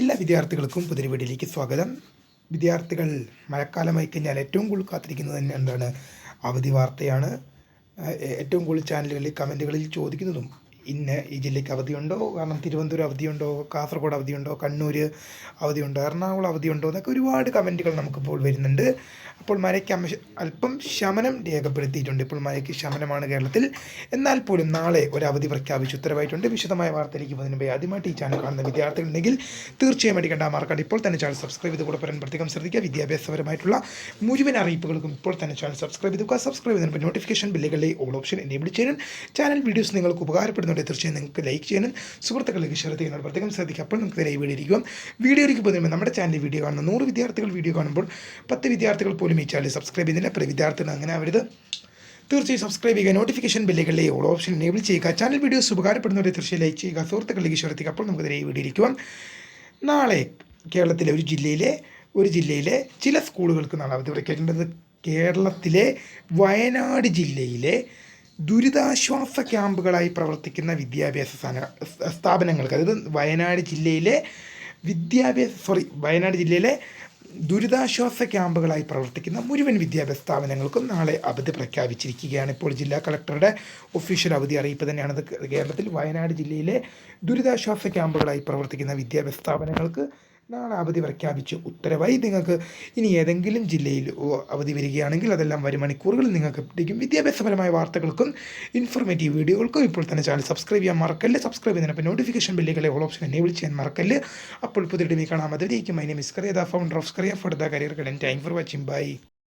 എല്ലാ വിദ്യാർത്ഥികൾക്കും പുതിയ വീഡിയോയിലേക്ക് സ്വാഗതം. വിദ്യാർത്ഥികൾ മഴക്കാലമായി കഴിഞ്ഞാൽ ഏറ്റവും കൂടുതൽ കാത്തിരിക്കുന്നത് തന്നെ എന്താണ്? അവധി വാർത്തയാണ്. ഏറ്റവും കൂടുതൽ ചാനലുകളിൽ കമന്റുകളിൽ ചോദിക്കുന്നതും ഇന്ന ഈ ജില്ലയ്ക്ക് അവധിയുണ്ടോ? കാരണം തിരുവനന്തപുരം അവധിയുണ്ടോ? കാസർഗോഡ് അവധിയുണ്ടോ? കണ്ണൂർ അവധിയുണ്ടോ? എറണാകുളം അവധിയുണ്ടോ? എന്നൊക്കെ ഒരുപാട് കമന്റുകൾ നമുക്കിപ്പോൾ വരുന്നുണ്ട്. അപ്പോൾ മഴയ്ക്ക് അല്പം ശമനം രേഖപ്പെടുത്തിയിട്ടുണ്ട്. ഇപ്പോൾ മഴയ്ക്ക് ശമനമാണ് കേരളത്തിൽ. എന്നാൽ പോലും നാളെ ഒരു അവധി പ്രഖ്യാപിച്ച്. ഉത്തരവായിട്ടുണ്ട്. വിശദമായ വാർത്തയിലേക്ക് പോകുന്നതിന് ആദ്യമായിട്ട് ഈ ചാനൽ കാണുന്ന വിദ്യാർത്ഥികളുണ്ടെങ്കിൽ തീർച്ചയായും അടിക്കേണ്ട മാർക്കാണ് ഇപ്പോൾ തന്നെ ചാനൽ സബ്സ്ക്രൈബ് ചെയ്ത് കൂടെ പറയാൻ പ്രത്യേകം ശ്രദ്ധിക്കുക. വിദ്യാഭ്യാസപരമായിട്ടുള്ള മുഴുവൻ അറിയിപ്പുകൾക്കും ഇപ്പോൾ തന്നെ ചാനൽ സബ്സ്ക്രൈബ് ചെയ്തുക സബ്സ്ക്രൈബ് ചെയ്തതിന് നോട്ടിഫിക്കേഷൻ ബില്ലുകളിലെ ഓൾ ഓപ്ഷൻ എനേബിൾ ചെയ്യാനും ചാനൽ വീഡിയോസ് നിങ്ങൾക്ക് ഉപകാരപ്പെടുന്നുണ്ടെങ്കിൽ തീർച്ചയായും നിങ്ങൾക്ക് ലൈക്ക് ചെയ്യാനും സുഹൃത്തുക്കളിലേക്ക് ഷെയർ ചെയ്യാനും പ്രത്യേകം ശ്രദ്ധിക്കുക. അപ്പോൾ നമുക്ക് ലൈവ് വീഡിയോ ഇരിക്കും. വീഡിയോയിലേക്ക് പോകുന്നതിന് നമ്മുടെ ചാനലിൽ വീഡിയോ കാണുന്ന നൂറ് വിദ്യാർത്ഥികൾ വീഡിയോ കാണുമ്പോൾ പത്ത് വിദ്യാർത്ഥികൾ പോലും ഈ ചാനൽ സബ്സ്ക്രൈബ് ചെയ്യുന്നില്ല. അപ്പോൾ വിദ്യാർത്ഥികൾ അങ്ങനെ ആവരുത് തീർച്ചയായും സബ്സ്ക്രൈബ് ചെയ്യുക നോട്ടിഫിക്കേഷൻ ബില്ലുകളിലെ ഓൾ ഓപ്ഷൻ എനേബിൾ ചെയ്യുക. ചാനൽ വീഡിയോസ് ഉപകാരപ്പെടുന്നവരെ തീർച്ചയായും ലൈക്ക് ചെയ്യുക സുഹൃത്തുക്കളിലേക്ക് ചെയ്യുക. അപ്പോൾ നമുക്ക് ലൈവ് വീഡിയോ ഇരിക്കും. നാളെ കേരളത്തിലെ ഒരു ജില്ലയിലെ ഒരു ജില്ലയിലെ ചില സ്കൂളുകൾക്ക് നാളെ അവധി പ്രഖ്യാപിക്കേണ്ടത് കേരളത്തിലെ വയനാട് ജില്ലയിലെ ദുരിതാശ്വാസ ക്യാമ്പുകളായി പ്രവർത്തിക്കുന്ന വിദ്യാഭ്യാസ സ്ഥാപനങ്ങൾക്ക് അതായത് വയനാട് ജില്ലയിലെ വിദ്യാഭ്യാസ സോറി വയനാട് ജില്ലയിലെ ദുരിതാശ്വാസ ക്യാമ്പുകളായി പ്രവർത്തിക്കുന്ന മുഴുവൻ വിദ്യാഭ്യാസ സ്ഥാപനങ്ങൾക്കും നാളെ അവധി പ്രഖ്യാപിച്ചിരിക്കുകയാണ്. ഇപ്പോൾ ജില്ലാ കളക്ടറുടെ ഒഫീഷ്യൽ അവധി അറിയിപ്പ് തന്നെയാണത് കേരളത്തിൽ വയനാട് ജില്ലയിലെ ദുരിതാശ്വാസ ക്യാമ്പുകളായി പ്രവർത്തിക്കുന്ന വിദ്യാഭ്യാസ സ്ഥാപനങ്ങൾക്ക് നാളെ അവധി പ്രഖ്യാപിച്ചു ഉത്തരവായി നിങ്ങൾക്ക് ഇനി ഏതെങ്കിലും ജില്ലയിൽ അവധി വരികയാണെങ്കിൽ അതെല്ലാം വരും മണിക്കൂറുകളിൽ നിങ്ങൾക്ക് ലഭിക്കും. വിദ്യാഭ്യാസപരമായ വാർത്തകൾക്കും ഇൻഫോർമേറ്റീവ് വീഡിയോകൾക്കും ഇപ്പോൾ തന്നെ ചാനൽ സബ്സ്ക്രൈബ് ചെയ്യാൻ മറക്കല്ല്. സബ്സ്ക്രൈബ് ചെയ്യുന്ന നോട്ടിഫിക്കേഷൻ ബില്ലുകളെ ഓൾ ഓപ്ഷൻ എനേബിൾ ചെയ്യാൻ മറക്കല്ല്. അപ്പോൾ പുതിയ കാണാൻ മതിയായിരിക്കും my name is the founder of Scaria for the career കടൻ time for watching by